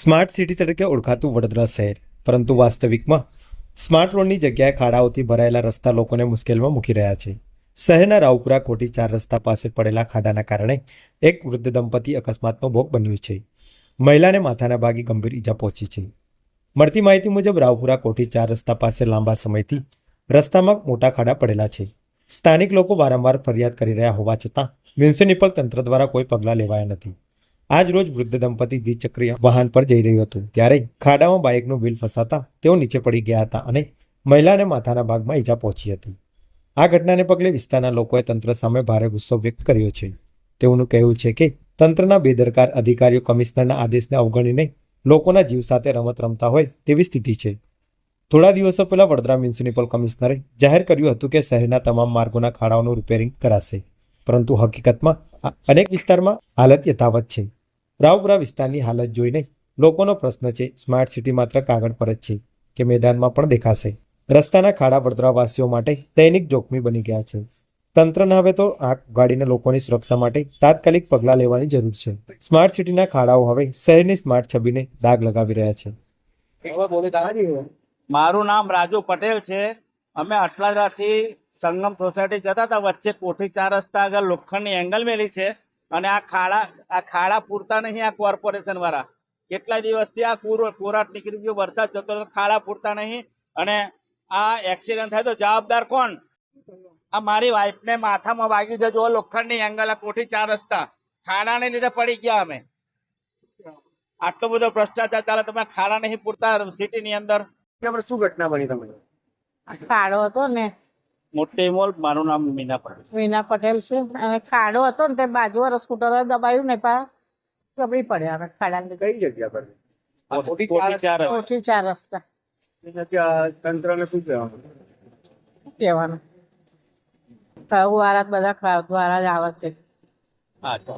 Smart city તરીકે ઓળખાતું વડોદરા શહેર. પરંતુ વાસ્તવિકમાં સ્માર્ટ રોડની જગ્યાએ ખાડાઓથી ભરાયેલા રસ્તા લોકોને મુશ્કેલીમાં મૂકી રહ્યા છે. શહેરના રાવપુરા ખોટી ચાર રસ્તા પાસે પડેલા ખાડાના કારણે એક વૃદ્ધ દંપતી અકસ્માતનો ભોગ બન્યું છે. મહિલાને માથાના ભાગે ગંભીર ઈજા પહોંચી છે. મળતી માહિતી મુજબ રાવપુરા કોઠી ચાર રસ્તા પાસે લાંબા સમયથી રસ્તામાં મોટા ખાડા પડેલા છે. સ્થાનિક લોકો વારંવાર ફરિયાદ કરી રહ્યા હોવા છતાં મ્યુનિસિપલ તંત્ર દ્વારા કોઈ પગલાં લેવાયા નથી. આજ રોજ વૃદ્ધ દંપતી દ્વિચક્રીય વાહન પર જઈ રહ્યું હતું. ત્યારે ખાડામાં બાઇકનું વ્હીલ ફસાતા તેઓ નીચે પડી ગયા હતા અને મહિલાને માથાના ભાગમાં ઈજા પહોંચી હતી. આ ઘટનાને પગલે વિસ્તારના લોકોએ તંત્ર સામે ભારે ગુસ્સો વ્યક્ત કર્યો છે. તેઓનું કહેવું છે કે તંત્રના બેદરકાર અધિકારીઓ કમિશનરના આદેશને અવગણીને લોકોના જીવ સાથે રમત રમતા હોય તેવી સ્થિતિ છે. થોડા દિવસો પહેલા વડોદરા મ્યુનિસિપલ કમિશનરે જાહેર કર્યું હતું કે શહેરના તમામ માર્ગોના ખાડાઓનું રિપેરિંગ કરાશે. પરંતુ હકીકતમાં અનેક વિસ્તારમાં હાલત યથાવત છે. રાવપુરા વિસ્તારની હાલત જોઈને લોકોનો પ્રશ્ન છે સ્માર્ટ સિટી માત્ર કાગળ પર જ છે કે મેદાનમાં પણ દેખાશે? રસ્તાના ખાડા વડોદરાવાસીઓ માટે દૈનિક જોખમી બની ગયા છે. તંત્રને હવે તો આંખ ઉગાડીને લોકોની સુરક્ષા માટે તાત્કાલિક પગલાં લેવાની જરૂર છે. સ્માર્ટ સિટીના ખાડાઓ હવે શહેરની સ્માર્ટ છબીને દાગ લગાવી રહ્યા છે. મારું નામ રાજુ પટેલ છે. અમે અટલાદરાથી સંગમ સોસાયટી જતા હતા. વચ્ચે કોઠી ચાર રસ્તા આગળ લોખંડની એંગલ મેલી છે. અને આ ખાડા આ ખાડા પૂરતા નહીં આ કોર્પોરેશન વાળા. કેટલા દિવસથી આ કોરાટ નીકળી ગયો વરસાદ જતો ખાડા પૂરતા નહીં. અને આ એક્સિડન્ટ થાય તો જવાબદાર કોણ? આ મારી વાઈફને માથામાં વાગ્યું છે જો લોખંડની એંગલ આ કોઠી ચાર રસ્તા. ખાડાને લીધે પડી ગયા અમે. આટલો બધો ભ્રષ્ટાચાર ચાલે તમે ખાડા નહીં પૂરતા સિટીની અંદર. શું ઘટના બની તમે ખાડો હતો ને. મોટી મોલ મારું નામ મીના પટેલ મીના પટેલ છે. અને ખાડો હતો ને તે બાજુ વાળા સ્કૂટર દબાયું ને પા ગબડી પડ્યા અમે ખાડા ની કઈ જગ્યા પર? આ ચાર રસ્તા. તંત્ર ચાર રસ્તા. તંત્રને શું કહેવાનું? કહેવાનું? કહું વારા બધા દ્વારા જ આવે છે હા તો